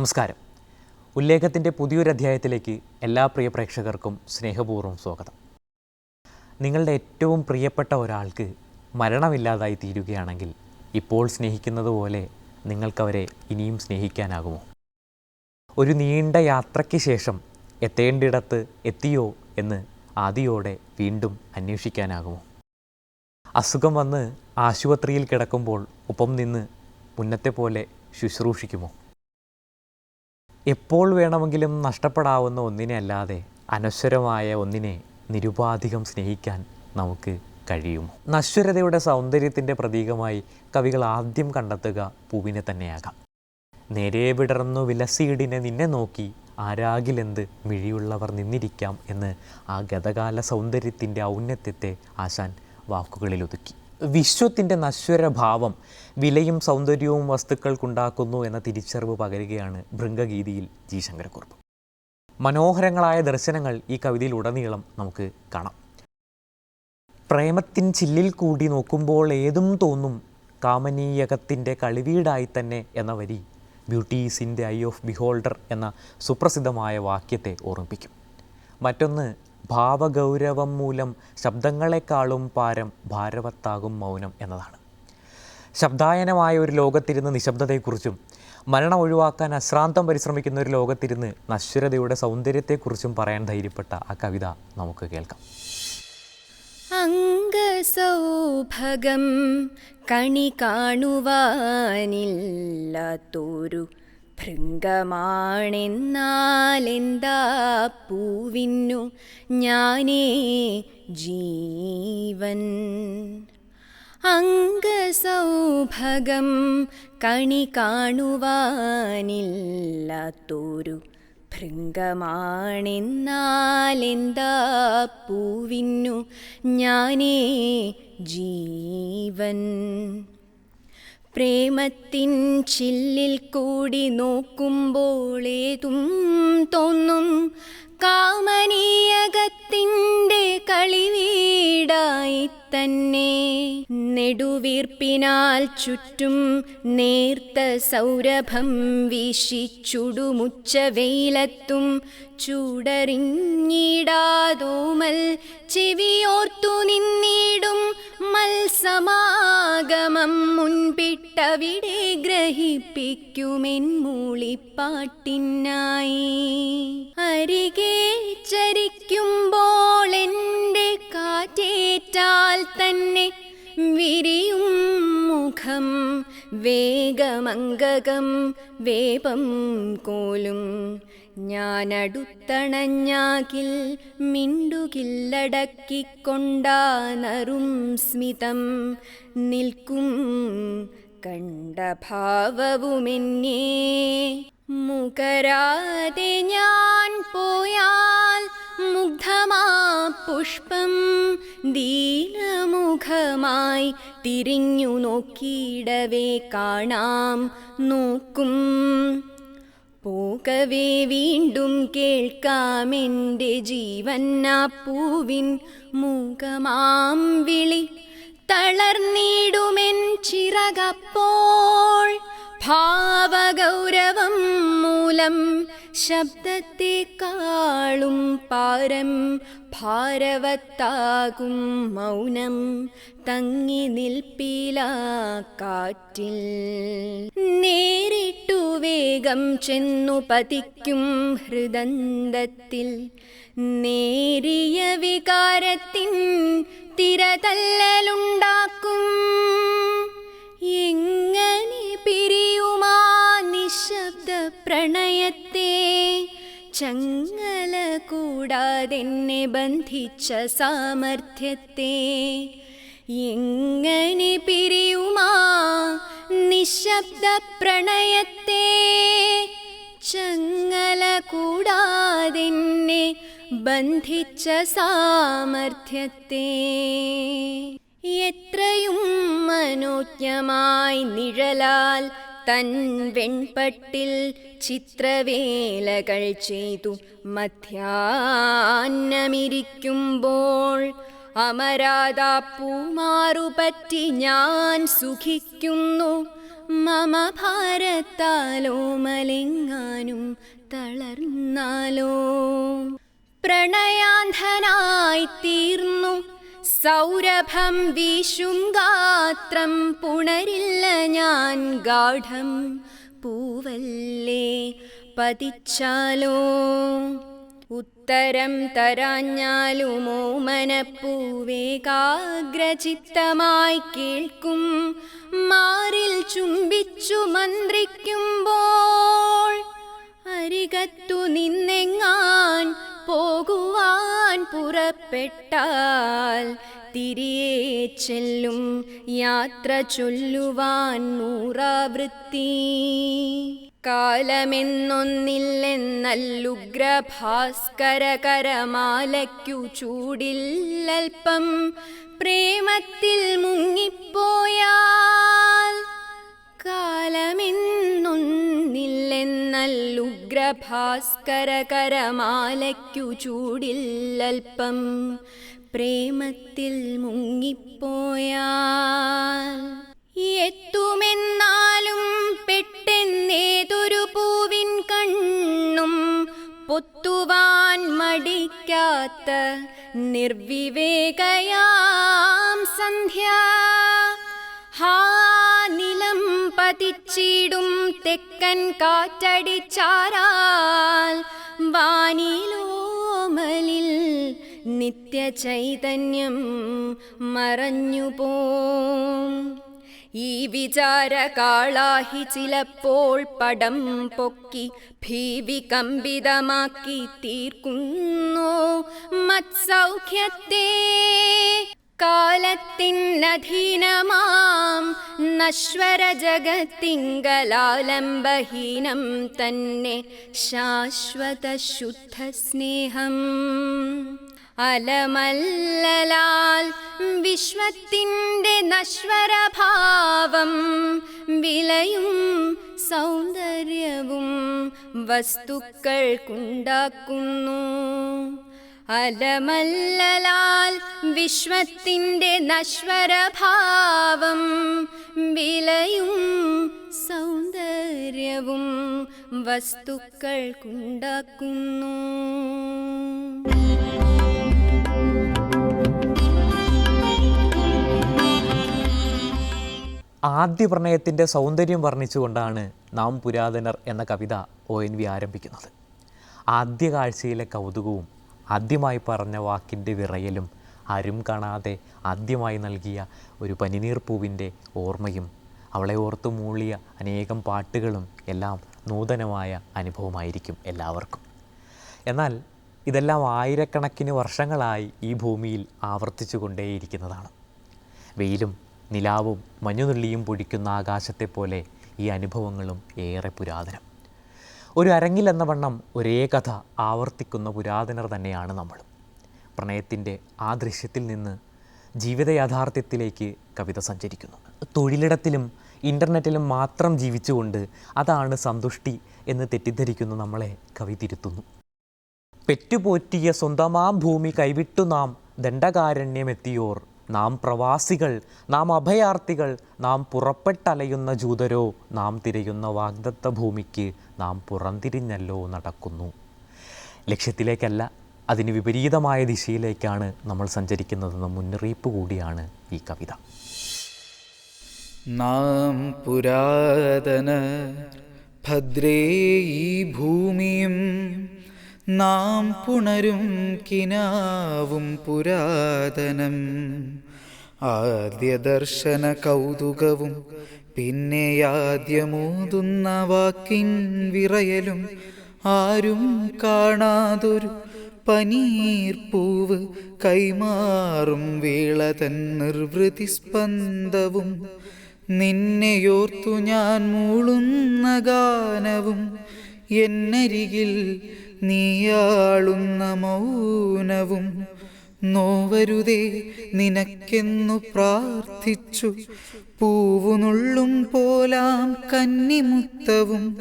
നമസ്കാരം. ഉല്ലേഖത്തിന്റെ പുതിയൊരു അധ്യായത്തിലേക്ക് എല്ലാ പ്രിയ പ്രേക്ഷകർക്കും സ്നേഹപൂർവം സ്വാഗതം. നിങ്ങളുടെ ഏറ്റവും പ്രിയപ്പെട്ട ഒരാൾക്ക് മരണമില്ലാതായി തീരുകയാണെങ്കിൽ ഇപ്പോൾ സ്നേഹിക്കുന്നത് പോലെ നിങ്ങൾക്കവരെ ഇനിയും സ്നേഹിക്കാനാകുമോ? ഒരു നീണ്ട യാത്രയ്ക്ക് ശേഷം എത്തേണ്ടിടത്ത് എത്തിയോ എന്ന് ആദിയോടെ വീണ്ടും അന്വേഷിക്കാനാകുമോ? അസുഖം വന്ന് ആശുപത്രിയിൽ കിടക്കുമ്പോൾ ഒപ്പം നിന്ന് മുന്നത്തെ പോലെ ശുശ്രൂഷിക്കുമോ? എപ്പോൾ വേണമെങ്കിലും നഷ്ടപ്പെടാവുന്ന ഒന്നിനെ അല്ലാതെ അനശ്വരമായ ഒന്നിനെ നിരുപാധികം സ്നേഹിക്കാൻ നമുക്ക് കഴിയുമോ നശ്വരതയുടെ സൗന്ദര്യത്തിന്റെ പ്രതീകമായി കവികൾ ആദ്യം കണ്ടെത്തുക പൂവിനെ തന്നെയാകാം. നേരെ വിടർന്നു വിലസീടിനെ നിന്നെ നോക്കി ആരാകിലെന്ത് മിഴിയുള്ളവർ നിന്നിരിക്കാം എന്ന് ആ ഗതകാല സൗന്ദര്യത്തിന്റെ ഔന്നത്യത്തെ ആശാൻ വാക്കുകളിൽ ഒതുക്കി വിശ്വത്തിന്റെ നശ്വര ഭാവം വിലയും സൗന്ദര്യവും വസ്തുക്കൾക്കുണ്ടാക്കുന്നു എന്ന തിരിച്ചറിവ് പകരുകയാണ് ഭൃംഗഗീതിയിൽ ജി ശങ്കരക്കുറുപ്പ്. മനോഹരങ്ങളായ ദർശനങ്ങൾ ഈ കവിതയിൽ ഉടനീളം നമുക്ക് കാണാം. പ്രേമത്തിൻ ചില്ലിൽ കൂടി നോക്കുമ്പോൾ ഏതും തോന്നും കാമനീയകത്തിന്റെ കളിവീടായി തന്നെ എന്ന വരി beauty is in the eye of beholder എന്ന സുപ്രസിദ്ധമായ വാക്യത്തെ ഓർമ്മിപ്പിക്കും. മറ്റൊന്ന് ഭാവഗൗരവം മൂലം ശബ്ദങ്ങളെക്കാളും പാരം ഭാരവത്താകും മൗനം എന്നതാണ്. ശബ്ദായനമായ ഒരു ലോകത്തിരുന്ന് നിശബ്ദതയെക്കുറിച്ചും മരണം ഒഴിവാക്കാൻ അശ്രാന്തം പരിശ്രമിക്കുന്ന ഒരു ലോകത്തിരുന്ന് നശ്വരതയുടെ സൗന്ദര്യത്തെക്കുറിച്ചും പറയാൻ ധൈര്യപ്പെട്ട ആ കവിത നമുക്ക് കേൾക്കാം. അംഗസൗഭഗം കണി കാണുവാനില്ലാത്തൊരു ഭൃംഗമാണെന്നാലെന്താ പൂവിന്നു ഞാനേ ജീവൻ. അംഗസൗഭഗം കണി കാണുവാനില്ലാത്തൊരു ഭൃംഗമാണെന്നാലെന്താ പൂവിന്നു ഞാനേ ജീവൻ. പ്രേമത്തിൻ ചില്ലിൽ കൂടി നോക്കുമ്പോളേതും തോന്നും. കാമനീയകത്തിന്റെ കളിവീടായി തന്നെ നെടുവീർപ്പിനാൽ ചുറ്റും നേർത്ത സൗരഭം വീശി ചുടുമുച്ച വെയിലത്തും ചൂടറിഞ്ഞിടാതോമൽ. ചെവിയോർത്തു നിന്നിടും മത്സമാഗമം മുൻപിട്ടവിടെ ഗ്രഹിപ്പിക്കുമെൻ മൂളിപ്പാട്ടിനായി. അരികെ ചരിക്കുമ്പോൾ എന്റെ കാറ്റേറ്റാൽ തന്നെ വിരിയും മുഖം വേഗമംഗകം വേപം കോലും ഞാനടുത്തണഞ്ഞാകിൽ മിണ്ടുകില്ലടക്കിക്കൊണ്ടാനറും സ്മിതം. നിൽക്കും കണ്ട ഭാവവുമെന്നേ മുഖരാതെ ഞാൻ പോയാൽ മുഗ്ധമാ പുഷ്പം. ദീനമുഖമായി തിരിഞ്ഞു നോക്കിയിടവേ കാണാം. നോക്കും പോകവേ വീണ്ടും കേൾക്കാമെന്റെ ജീവന്നാ പൂവിൻ മൂകമാം വിളി. തളർന്നിടുമെൻ ചിറകപ്പോൾ ഭാവഗൗരവം മൂലം ശബ്ദത്തെക്കാളും പാരം ഭാരവത്താകും മൗനം. തങ്ങി നിൽപ്പില കാറ്റിൽ. നേരിട്ടു വേഗം ചെന്നു പതിക്കും ഹൃദന്തത്തിൽ. നേരിയ വികാരത്തിൻ തിരതല്ലലുണ്ടാക്കും. എങ്ങനെ പിരിയുമാ നിശബ്ദ പ്രണയത്തെ. ചങ്ങല കൂടാതെന്നെ ബന്ധിച്ച സാമർഥ്യത്തെ. എങ്ങനെ പിരിയുമാ നിശബ്ദ പ്രണയത്തെ. ചങ്ങല കൂടാതെന്നെ ബന്ധിച്ച സാമർഥ്യത്തെ. എത്രയും മനോജ്ഞമായി നിഴലാൽ തൻ വെൺപട്ടിൽ ചിത്രവേലകൾ ചെയ്തു. മധ്യാന്നമിരിക്കുമ്പോൾ അമരാതാ പൂമാറുപറ്റി ഞാൻ സുഖിക്കുന്നു. മമ ഭാരത്താലോ മലിങ്ങാനും തളർന്നാലോ? പ്രണയാന്ധനായി തീർന്നു സൗരഭം വീശും ഗാത്രം പുണരില്ല ഞാൻ ഗാഠം. പൂവല്ലേ പതിച്ചാലോ? ഉത്തരം തരാഞ്ഞാലുമോ മനപ്പൂവേകാഗ്രചിത്തമായി കേൾക്കും. മാറിൽ ചുംബിച്ചു മന്ത്രിക്കുമ്പോൾ അരികത്തു നിന്നെങ്ങാൻ പോകുവാൻ പുറപ്പെട്ടാൽ തിരിയെ ചെല്ലും യാത്ര ചൊല്ലുവാൻ നൂറാവൃത്തി. കാലമെന്നൊന്നില്ലെന്നല്ലുഗ്രഭാസ്കര കരമാലയ്ക്കു ചൂടില്ലൽപ്പം പ്രേമത്തിൽ മുങ്ങിപ്പോയാൽ കാലമെന്നൊന്നില്ലെന്നല്ലുഗ്രഭാസ്കര കരമാലയ്ക്കു ചൂടില്ലൽപ്പം പ്രേമത്തിൽ മുങ്ങിപ്പോയാൽ എത്തുമെന്നാലും പെട്ടെന്നേതൊരു പൂവിൻ കണ്ണും പൊത്തുവാൻ മടിക്കാത്ത നിർവിവേകയാം സന്ധ്യ. ഹാ പതിച്ചിടും തെക്കൻ കാറ്റടിച്ചാരാൽ വാനിലോമലിൽ നിത്യചൈതന്യം മറഞ്ഞുപോം. ഈ വിചാര കാളാഹി ചിലപ്പോൾ പടം പൊക്കി ഭീവി കമ്പിതമാക്കി തീർക്കുന്നു. മത്സൗഖ്യത്തെ കാലത്തിനധീനമാം. നശ്വര ജഗത്തിങ്കലാലംബഹീനം തന്നെ ശാശ്വത ശുദ്ധ സ്നേഹം അലമല്ലലാൽ വിശ്വത്തിന്റെ നശ്വരഭാവം വിലയും സൗന്ദര്യവും വസ്തുക്കൾക്കുണ്ടാക്കുന്നു. അലമല്ലലാൽ വിശ്വത്തിന്റെ നശ്വരഭാവം വിലയും സൗന്ദര്യവും വസ്തുക്കൾക്കുണ്ടാക്കുന്നു ആദ്യ പ്രണയത്തിന്റെ സൗന്ദര്യം വർണിച്ചുകൊണ്ടാണ് നാം പുരാതനർ എന്ന കവിത ഒ എൻ വി ആരംഭിക്കുന്നത്. ആദ്യ കാഴ്ചയിലെ കൗതുകവും ആദ്യമായി പറഞ്ഞ വാക്കിന്റെ വിറയലും ആരും കാണാതെ ആദ്യമായി നൽകിയ ഒരു പനിനീർ പൂവിന്റെ ഓർമ്മയും അവളെ ഓർത്തു മൂളിയ അനേകം പാട്ടുകളും എല്ലാം നൂതനമായ അനുഭവമായിരിക്കും എല്ലാവർക്കും. എന്നാൽ ഇതെല്ലാം ആയിരക്കണക്കിന് വർഷങ്ങളായി ഈ ഭൂമിയിൽ ആവർത്തിച്ചു കൊണ്ടേയിരിക്കുന്നതാണ്. വെയിലും നിലാവും മഞ്ഞുനുള്ളിയും പൊടിക്കുന്ന ആകാശത്തെ പോലെ ഈ അനുഭവങ്ങളും ഏറെ പുരാതനം. ഒരു അരങ്ങിൽ എന്ന വണ്ണം ഒരേ കഥ ആവർത്തിക്കുന്ന പുരാതനർ തന്നെയാണ് നമ്മൾ പ്രണയത്തിന്റെ ആ ദൃശ്യത്തിൽ നിന്ന് ജീവിത യാഥാർത്ഥ്യത്തിലേക്ക് കവിത സഞ്ചരിക്കുന്നു. തൊഴിലിടത്തിലും ഇന്റർനെറ്റിലും മാത്രം ജീവിച്ചുകൊണ്ട് അതാണ് സന്തുഷ്ടി എന്ന് തെറ്റിദ്ധരിക്കുന്ന നമ്മളെ കവി തിരുത്തുന്നു. പെറ്റുപോറ്റിയ സ്വന്തമാം ഭൂമി കൈവിട്ടു നാം ദണ്ഡകാരണ്യമെത്തിയോർ. നാം പ്രവാസികൾ നാം അഭയാർത്ഥികൾ നാം പുറപ്പെട്ടലയുന്ന ജൂതരോ നാം തിരയുന്ന വാഗ്ദത്ത ഭൂമിക്ക് നാം പുറംതിരിഞ്ഞല്ലോ നടക്കുന്നു. ലക്ഷ്യത്തിലേക്കല്ല അതിന് വിപരീതമായ ദിശയിലേക്കാണ് നമ്മൾ സഞ്ചരിക്കുന്നതെന്ന മുന്നറിയിപ്പ് കൂടിയാണ് ഈ കവിത. നാം പുരാതന ഭദ്രേ ഈ ഭൂമിയും നാം പുണരും കിനാവും പുരാതനം. ആദ്യ ദർശന കൗതുകവും പിന്നെ ആദ്യമൂതുന്ന വാക്കിൻ വിറയലും ആരും കാണാതൊരു പനീർപ്പൂവ് കൈമാറും വീള തൻ നിർവൃതി സ്പന്ദവും. നിന്നെയോർത്തു ഞാൻ മൂളുന്ന ഗാനവും എന്നരികിൽ നീയാളുന്ന മൗനവും. നോവരുതേ നിനക്കെന്നു പ്രാർത്ഥിച്ചു. പൂവുനുള്ളും പോലാം കന്നിമുത്തവും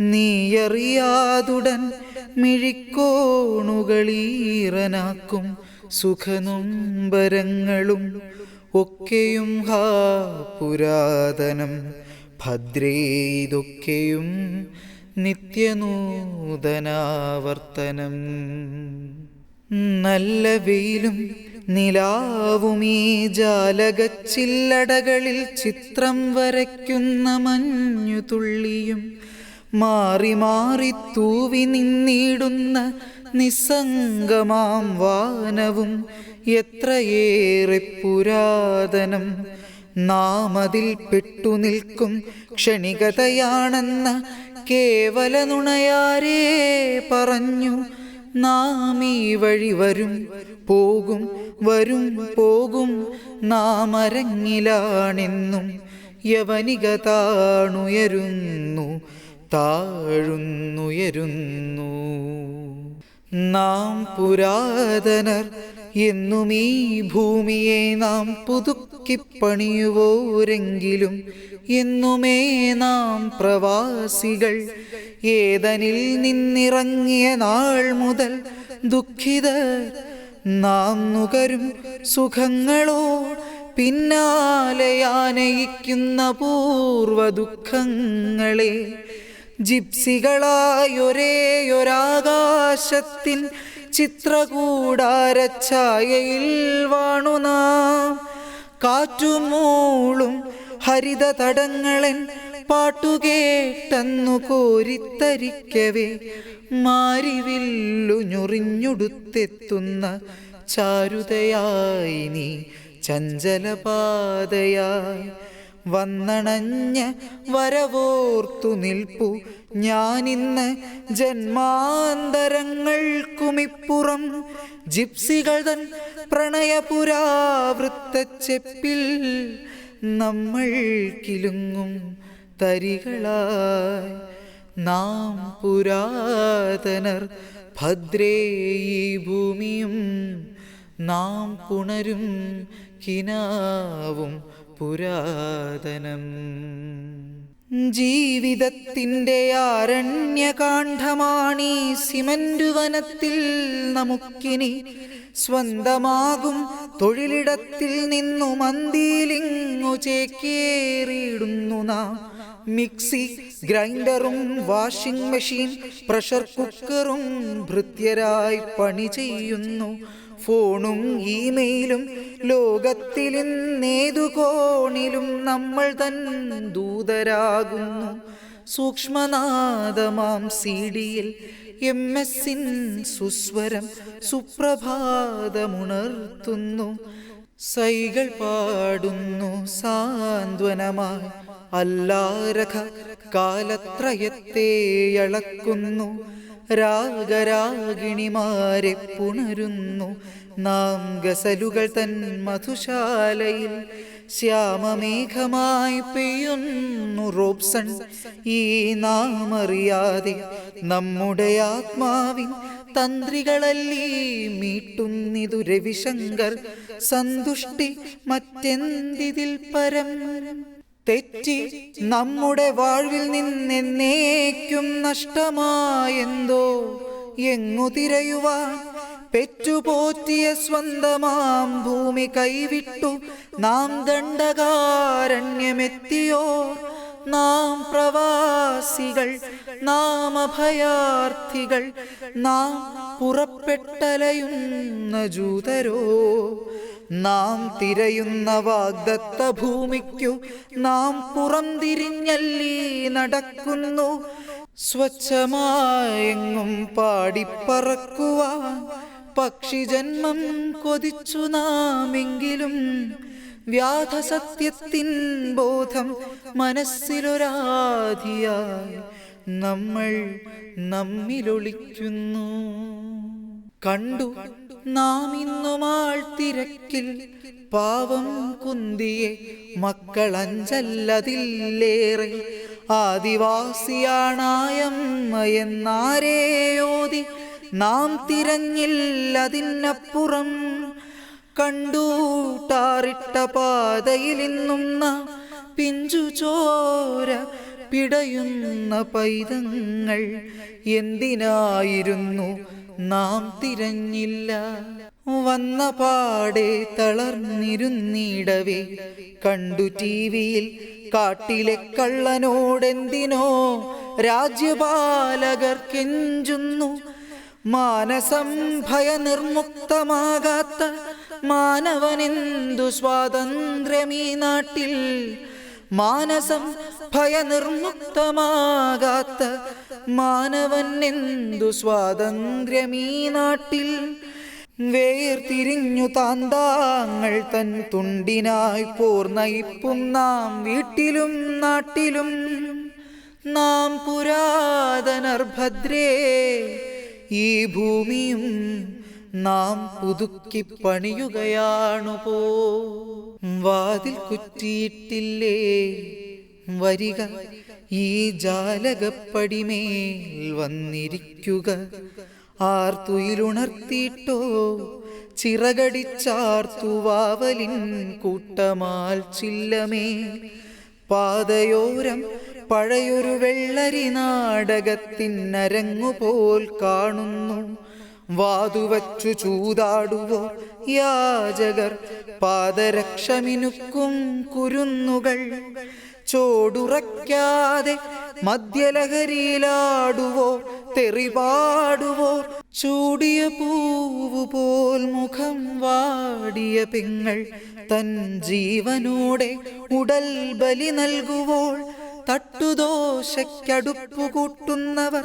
നീയറിയാതുടൻ മിഴിക്കോണുകളീറനാക്കും. സുഖനുംബരങ്ങളും ഒക്കെയും ഹാ പുരാതനം. ഭദ്രേ ഇതൊക്കെയും നിത്യനൂതനാവർത്തനം. നല്ല വെയിലും നിലാവുമീ ജാലകച്ചില്ലടകളിൽ ചിത്രം വരയ്ക്കുന്ന മഞ്ഞു തുള്ളിയും മാറി മാറി തൂവി നിന്നിടുന്ന നിസ്സംഗമാം വാനവും എത്രയേറെ പുരാതനം. നാം അതിൽ പെട്ടു നിൽക്കും ക്ഷണികതയാണെന്ന കേവല നുണയാരേ പറഞ്ഞു നാം ഈ വഴി വരും പോകും വരും പോകും. നാം അരങ്ങിലാണെന്നും യവനിക താണുയരുന്നു താഴുന്നുയരുന്നു. നാം പുരാതനർ എന്നും ഈ ഭൂമിയെ നാം പുതുക്കിപ്പണിയുവോരെങ്കിലും എന്നുമേ നാം പ്രവാസികൾ. ഏതനിൽ നിന്നിറങ്ങിയ നാൾ മുതൽ ദുഃഖിതർ നാം നുകരും സുഖങ്ങളോ പിന്നാലെ ആനയിക്കുന്ന പൂർവ ദുഃഖങ്ങളെ ജിപ്സികളായൊരേയൊരാകാശത്തിൻ ചിത്രകൂടാരഛായയിൽ വാണുനാം കാറ്റുമൂളും ഹരിത തടങ്ങളൻ പാട്ടുകേട്ടെന്നു കോരിത്തരിക്കവേ. മാരിവില്ലു ഞൊറിഞ്ഞുടുത്തെത്തുന്ന ചാരുതയായി നീ ചഞ്ചലപാതയായി. വന്നണഞ്ഞ വരവോർത്തു നിൽപ്പു. ഞാനിന്ന് ജന്മാന്തരങ്ങൾക്കുമിപ്പുറം. ജിപ്സികൾ തൻ പ്രണയപുരാവൃത്തച്ചെപ്പിൽ നമ്മൾ കിലുങ്ങും തരികളായി. നാം പുരാതനർ ഭദ്രേ ഈ ഭൂമിയും നാം പുണരും കിനാവും പുരാതനം. ജീവിതത്തിന്റെ ആരണ്യകാന്ഡമാണീ സിമന്റ് വനത്തിൽ നമുക്കിനി സ്വന്തമാകും. തൊഴിലിടത്തിൽ നിന്നു മന്തിയിലിങ്ങു ചേക്കേറിയിടുന്നു നാം. മിക്സി ഗ്രൈൻഡറും വാഷിംഗ് മെഷീൻ പ്രഷർ കുക്കറും ഭൃത്യരായി പണി ചെയ്യുന്നു. ഫോണും ഇമെയിലും ലോകത്തിലിന്നേതു കോണിലും നമ്മൾ തൻ ദൂതരാകുന്നു. സൂക്ഷ്മനാദമാം സിഡിയിൽ എം എസിൻ സുസ്വരം സുപ്രഭാതമുണർത്തുന്നു. സൈകൾ പാടുന്നു സാന്ത്വനമായി. അല്ലാരഖ കാലത്രയത്തെ അളക്കുന്നു. രാഗരാഗിണിമാരെ പുണരുന്നു. നാം ഗസലുകൾ തൻ മധുശാലയിൽ ശ്യാമമേഘമായി പെയ്യുന്നു. റോപ്സൺ ഈ നാം അറിയാതെ നമ്മുടെ ആത്മാവിൻ തന്ത്രികളല്ലേ? മീട്ടുന്നിതു രവിശങ്കർ സന്തുഷ്ടി മറ്റെന്തിതിൽ പരം? തെറ്റി നമ്മുടെ വാഴ്വിൽ നിന്നെന്നേക്കും നഷ്ടമായെന്തോ എങ്ങു തിരയുവാൻ പെറ്റുപോറ്റിയ സ്വന്തമാം ഭൂമി കൈവിട്ടു. നാം ദണ്ഡകാരണ്യമെത്തിയോ നാം പ്രവാസികൾ നാം അഭയാർത്ഥികൾ നാം പുറപ്പെട്ടലയുന്ന ജൂതരോ നാം തിരയുന്ന വാഗ്ദത്ത ഭൂമിക്കു നാം പുറംതിരിഞ്ഞല്ലീ നടക്കുന്നു. സ്വച്ഛമായെങ്ങും പാടിപ്പറക്കുവാൻ പക്ഷിജന്മം കൊതിച്ചു നാമെങ്കിലും വ്യാധസത്യത്തിൻ ബോധം മനസ്സിലൊരാധിയായി നമ്മൾ നമ്മിലൊളിക്കുന്നു. കണ്ടു നാം ഇന്നുമാൾ തിരക്കിൽ പാവം കുന്തിയെ മക്കളഞ്ചല്ലതില്ലേറെ ആദിവാസിയാണായമ്മ എന്നാരേയോതി നാം തിരഞ്ഞില്ലതിനപ്പുറം കണ്ടൂട്ടാറിട്ട പാതയിലിന്നും നാം പിഞ്ചു ചോര പിടയുന്ന പൈതങ്ങൾ എന്തിനായിരുന്നു നാം തിരഞ്ഞില്ല. വന്ന പാടെ തളർന്നിരുന്നിടവേ. കണ്ടു ടിവിയിൽ കാട്ടിലെ കള്ളനോടെന്തിനോ രാജ്യപാലകർ കെഞ്ചുന്നു. മാനസം ഭയനിർമുക്തമാകാത്ത മാനവനെന്തു സ്വാതന്ത്ര്യമീ നാട്ടിൽ? മാനസം ഭയനിർമുക്തമാകാത്ത മാനവൻ എന്തു സ്വാതന്ത്ര്യമീ നാട്ടിൽ? വേർതിരിഞ്ഞു താന്താങ്ങൾ തൻ തുണ്ടിനായി പൂർണയിപ്പും നാം വീട്ടിലും നാട്ടിലും. നാം പുരാതനർ ഭദ്രേ ഈ ഭൂമിയും നാം പുതുക്കി പണിയുകയാണു പോ. വാതിൽ കുറ്റിയിട്ടില്ലേ? വരിക ഈ ജാലകപ്പടിമേൽ വന്നിരിക്കുക. ആർത്തുയിലുണർത്തിയിട്ടോ? ചിറകടിച്ചാർത്തുവാവലിൻ കൂട്ടമാൽ ചില്ലമേ. പാതയോരം പഴയൊരു വെള്ളരി നാടകത്തിനരങ്ങുപോൽ കാണുന്നു. വാതുവച്ചു ചൂതാടുവോ യാചകർ? പാദരക്ഷമിനുക്കും കുരുന്നുകൾ. ചോടുറയ്ക്കാതെ മദ്യലഹരിയിലാടുവോ? തെറിപാടുവോ? ചൂടിയ പൂവുപോൽ മുഖം വാടിയ പിങ്ങൾ തൻ ജീവനോടെ ഉടൽ ബലി നൽകുവോൾ. തട്ടുദോശയ്ക്കടുപ്പു കൂട്ടുന്നവർ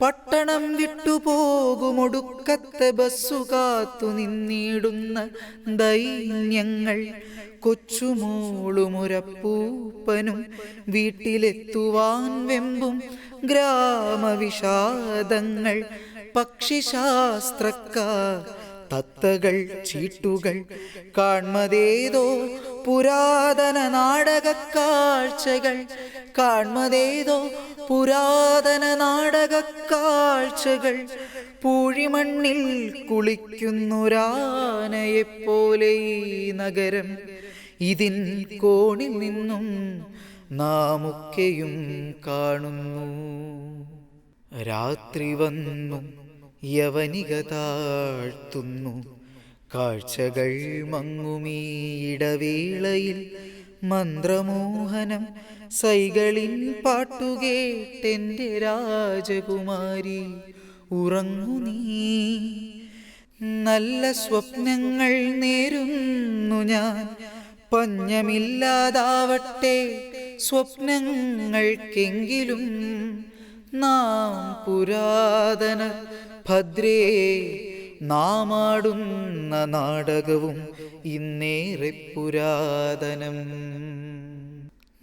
പട്ടണം വിട്ടുപോകുമൊടുക്കത്തെ ബസ്സു കാത്തു നിന്നിടുന്ന ദൈന്യങ്ങൾ കൊച്ചുമോളുമുരപ്പൂപ്പനും വീട്ടിലെത്തുവാൻ വെമ്പും ഗ്രാമവിഷാദങ്ങൾ പക്ഷിശാസ്ത്രക്കാർ തത്തകൾ ചീട്ടുകൾ കാൺമതേതോ പുരാതന നാടക കാഴ്ചകൾ കാൺമതേതോ പുരാതന നാടക കാഴ്ചകൾ. പൂഴിമണ്ണിൽ കുളിക്കുന്നൊരാനയെപ്പോലെ ഈ നഗരം. ഇതിൻ കോണിൽ നിന്നും നാമൊക്കെയും കാണുന്നു. രാത്രി വന്നു യവനിക താഴ്ത്തുന്നു. കാഴ്ചകൾ മങ്ങുമീ ഇടവേളയിൽ മന്ത്രമോഹനം സൈകളിൻ പാട്ടുകേട്ടെന്റെ രാജകുമാരി ഉറങ്ങു നീ. നല്ല സ്വപ്നങ്ങൾ നേരുന്നു ഞാൻ. പഞ്ഞമില്ലാതാവട്ടെ സ്വപ്നങ്ങൾക്കെങ്കിലും. നാം പുരാതന ഭദ്രേ നാമാടുന്ന നാടകവും ഇന്നേറെ പുരാതനം.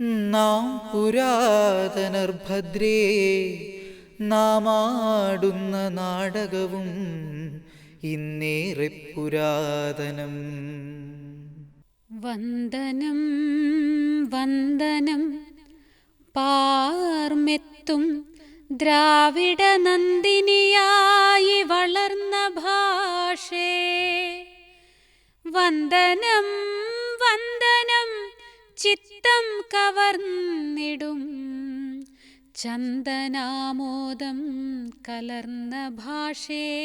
നാം പുരാതനർ ഭദ്രേ നാമാടുന്ന നാടകവും ഇന്നേറെ പുരാതനം. വന്ദനം വന്ദനം പാർമെത്തും ദ്രാവിഡ നന്ദിനിയായി വളർന്ന ഭാഷേ. വന്ദനം ചിത്തം കവർന്നിടും. ചന്ദനാമോദം കലർന്ന ഭാഷേ.